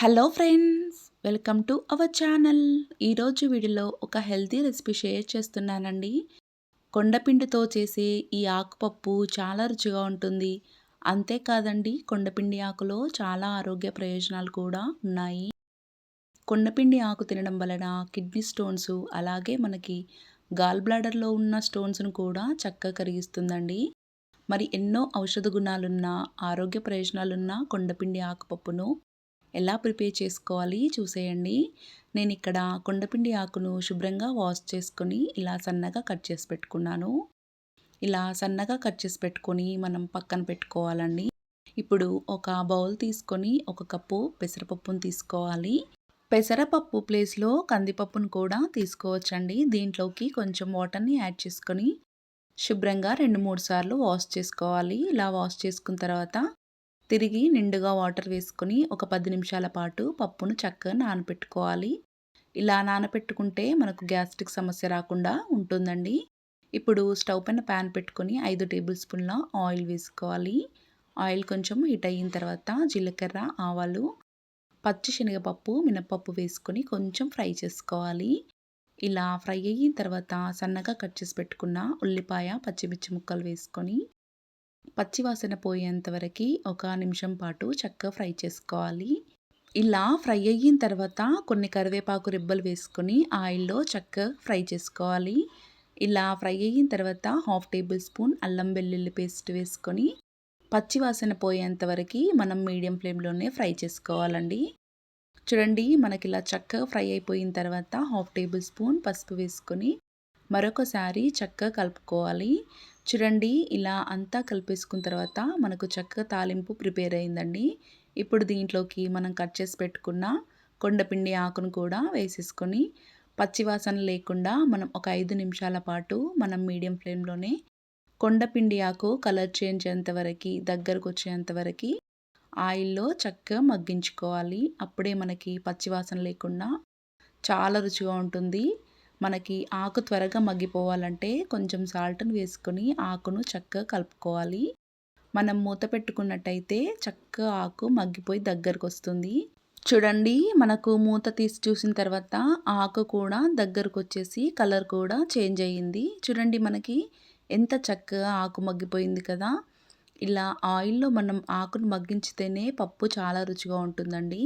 Hello friends welcome to our channel. ఈరోజు వీడియోలో ఒక హెల్తీ రెసిపీ షేర్ చేస్తున్నానండి. కొండపిండితో చేసే ఈ ఆకుపప్పు చాలా రుచిగా ఉంటుంది. అంతేకాదండి కొండపిండి ఆకులో చాలా ఆరోగ్య ప్రయోజనాలు కూడా ఉన్నాయి. కొండపిండి ఆకు తినడం వలన కిడ్నీ స్టోన్స్ అలాగే మనకి గాల్ బ్లాడర్లో ఉన్న స్టోన్స్ను కూడా చక్కగా కరిగిస్తుందండి. మరి ఎన్నో ఔషధ గుణాలున్న ఆరోగ్య ప్రయోజనాలున్న కొండపిండి ఆకుపప్పును ఎలా ప్రిపేర్ చేసుకోవాలి చూసేయండి. నేను ఇక్కడ కొండపిండి ఆకును శుభ్రంగా వాష్ చేసుకొని ఇలా సన్నగా కట్ చేసి పెట్టుకున్నాను. ఇలా సన్నగా కట్ చేసి పెట్టుకొని మనం పక్కన పెట్టుకోవాలండి. ఇప్పుడు ఒక బౌల్ తీసుకొని ఒక కప్పు పెసరపప్పును తీసుకోవాలి. పెసరపప్పు ప్లేస్లో కందిపప్పును కూడా తీసుకోవచ్చండి. దీంట్లోకి కొంచెం వాటర్ని యాడ్ చేసుకొని శుభ్రంగా రెండు మూడు సార్లు వాష్ చేసుకోవాలి. ఇలా వాష్ చేసుకున్న తర్వాత తిరిగి నిండుగా వాటర్ వేసుకొని ఒక పది నిమిషాల పాటు పప్పును చక్కగా నానపెట్టుకోవాలి. ఇలా నానపెట్టుకుంటే మనకు గ్యాస్ట్రిక్ సమస్య రాకుండా ఉంటుందండి. ఇప్పుడు స్టవ్ పైన ప్యాన్ పెట్టుకొని ఐదు టేబుల్ స్పూన్ల ఆయిల్ వేసుకోవాలి. ఆయిల్ కొంచెం హీట్ అయిన తర్వాత జీలకర్ర ఆవాలు పచ్చి శనగపప్పు మినపప్పు వేసుకొని కొంచెం ఫ్రై చేసుకోవాలి. ఇలా ఫ్రై అయిన తర్వాత సన్నగా కట్ చేసి పెట్టుకున్న ఉల్లిపాయ పచ్చిమిర్చి ముక్కలు వేసుకొని పచ్చివాసన పోయేంత వరకు ఒక నిమిషం పాటు చక్కగా ఫ్రై చేసుకోవాలి. ఇలా ఫ్రై అయిన తర్వాత కొన్ని కరివేపాకు రిబ్బలు వేసుకొని ఆయిల్లో చక్కగా ఫ్రై చేసుకోవాలి. ఇలా ఫ్రై అయిన తర్వాత హాఫ్ టేబుల్ స్పూన్ అల్లం వెల్లుల్లి పేస్ట్ వేసుకొని పచ్చివాసన పోయేంత వరకు మనం మీడియం ఫ్లేమ్లోనే ఫ్రై చేసుకోవాలండి. చూడండి మనకి ఇలా చక్కగా ఫ్రై అయిపోయిన తర్వాత హాఫ్ టేబుల్ స్పూన్ పసుపు వేసుకొని మరొకసారి చక్కగా కలుపుకోవాలి. చూడండి ఇలా అంతా కలిపేసుకున్న తర్వాత మనకు చక్కగా తాలింపు ప్రిపేర్ అయిందండి. ఇప్పుడు దీంట్లోకి మనం కట్ చేసి పెట్టుకున్న కొండపిండి ఆకును కూడా వేసేసుకొని పచ్చివాసన లేకుండా మనం ఒక ఐదు నిమిషాల పాటు మనం మీడియం ఫ్లేమ్లోనే కొండపిండి ఆకు కలర్ చేంజ్ అయ్యేంతవరకు దగ్గరకు వచ్చేంతవరకు ఆయిల్లో చక్కగా మగ్గించుకోవాలి. అప్పుడే మనకి పచ్చివాసన లేకుండా చాలా రుచిగా ఉంటుంది. మనకి ఆకు త్వరగా మగ్గిపోవాలంటే కొంచెం సాల్ట్ని వేసుకొని ఆకును చక్కగా కలుపుకోవాలి. మనం మూత పెట్టుకున్నట్టయితే చక్కగా ఆకు మగ్గిపోయి దగ్గరకు వస్తుంది చూడండి మనకు మూత తీసి చూసిన తర్వాత ఆకు కూడా దగ్గరకు వచ్చేసి కలర్ కూడా చేంజ్ అయ్యింది. చూడండి మనకి ఎంత చక్కగా ఆకు మగ్గిపోయింది కదా! ఇలా ఆయిల్లో మనం ఆకును మగ్గించితేనే పప్పు చాలా రుచిగా ఉంటుందండి.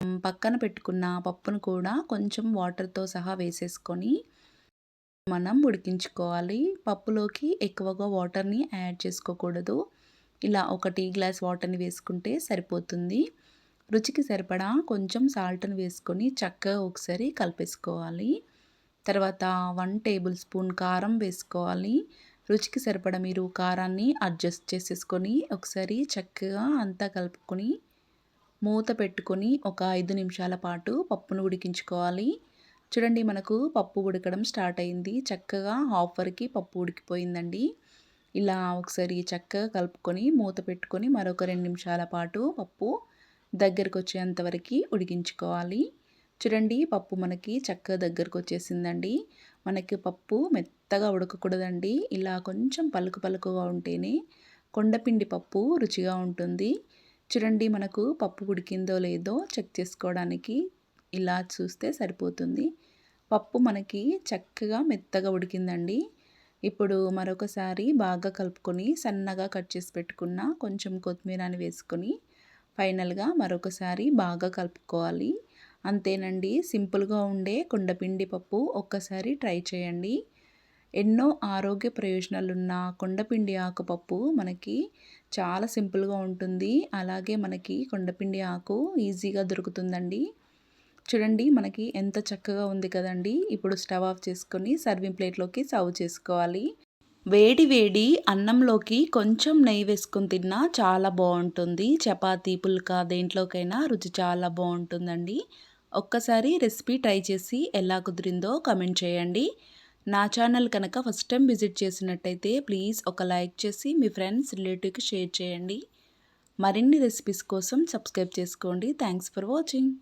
పక్కన పెట్టుకున్న పప్పును కూడా కొంచెం వాటర్తో సహా వేసేసుకొని మనం ఉడికించుకోవాలి. పప్పులోకి ఎక్కువగా వాటర్ని యాడ్ చేసుకోకూడదు. ఇలా ఒక టీ గ్లాస్ వాటర్ని వేసుకుంటే సరిపోతుంది. రుచికి సరిపడా కొంచెం సాల్ట్ని వేసుకొని చక్కగా ఒకసారి కలిపేసుకోవాలి. తర్వాత వన్ టేబుల్ స్పూన్ కారం వేసుకోవాలి. రుచికి సరిపడా మీరు కారాన్ని అడ్జస్ట్ చేసేసుకొని ఒకసారి చక్కగా అంతా కలుపుకొని మూత పెట్టుకొని ఒక ఐదు నిమిషాల పాటు పప్పును ఉడికించుకోవాలి. చూడండి మనకు పప్పు ఉడకడం స్టార్ట్ అయింది. చక్కగా హాఫ్ పప్పు ఉడికిపోయిందండి. ఇలా ఒకసారి చక్కగా కలుపుకొని మూత పెట్టుకొని మరొక రెండు నిమిషాల పాటు పప్పు దగ్గరకు వచ్చేంత వరకు ఉడికించుకోవాలి. చూడండి పప్పు మనకి చక్కగా దగ్గరకు వచ్చేసిందండి. మనకి పప్పు మెత్తగా ఉడకకూడదండి. ఇలా కొంచెం పలుకు పలుకుగా ఉంటేనే కొండపిండి పప్పు రుచిగా ఉంటుంది. చూడండి మనకు పప్పు ఉడికిందో లేదో చెక్ చేసుకోవడానికి ఇలా చూస్తే సరిపోతుంది. పప్పు మనకి చక్కగా మెత్తగా ఉడికిందండి. ఇప్పుడు మరొకసారి బాగా కలుపుకొని సన్నగా కట్ చేసి పెట్టుకున్న కొంచెం కొత్తిమీరని వేసుకొని ఫైనల్గా మరొకసారి బాగా కలుపుకోవాలి. అంతేనండి సింపుల్గా ఉండే కుండపిండి పప్పు ఒక్కసారి ట్రై చేయండి. ఎన్నో ఆరోగ్య ప్రయోజనాలున్న కొండపిండి ఆకుపప్పు మనకి చాలా సింపుల్గా ఉంటుంది. అలాగే మనకి కొండపిండి ఆకు ఈజీగా దొరుకుతుందండి. చూడండి మనకి ఎంత చక్కగా ఉంది కదండి. ఇప్పుడు స్టవ్ ఆఫ్ చేసుకొని సర్వింగ్ ప్లేట్లోకి సర్వ్ చేసుకోవాలి. వేడి వేడి అన్నంలోకి కొంచెం నెయ్యి వేసుకొని తిన్నా చాలా బాగుంటుంది. చపాతీ పుల్కా దేంట్లోకైనా రుచి చాలా బాగుంటుందండి. ఒక్కసారి రెసిపీ ట్రై చేసి ఎలా కుదిరిందో కమెంట్ చేయండి. నా ఛానల్ కనుక ఫస్ట్ టైం విజిట్ చేసినట్టయితే ప్లీజ్ ఒక లైక్ చేసి మీ ఫ్రెండ్స్ రిలేటివ్కి షేర్ చేయండి. మరిన్ని రెసిపీస్ కోసం సబ్స్క్రైబ్ చేసుకోండి. Thanks for watching.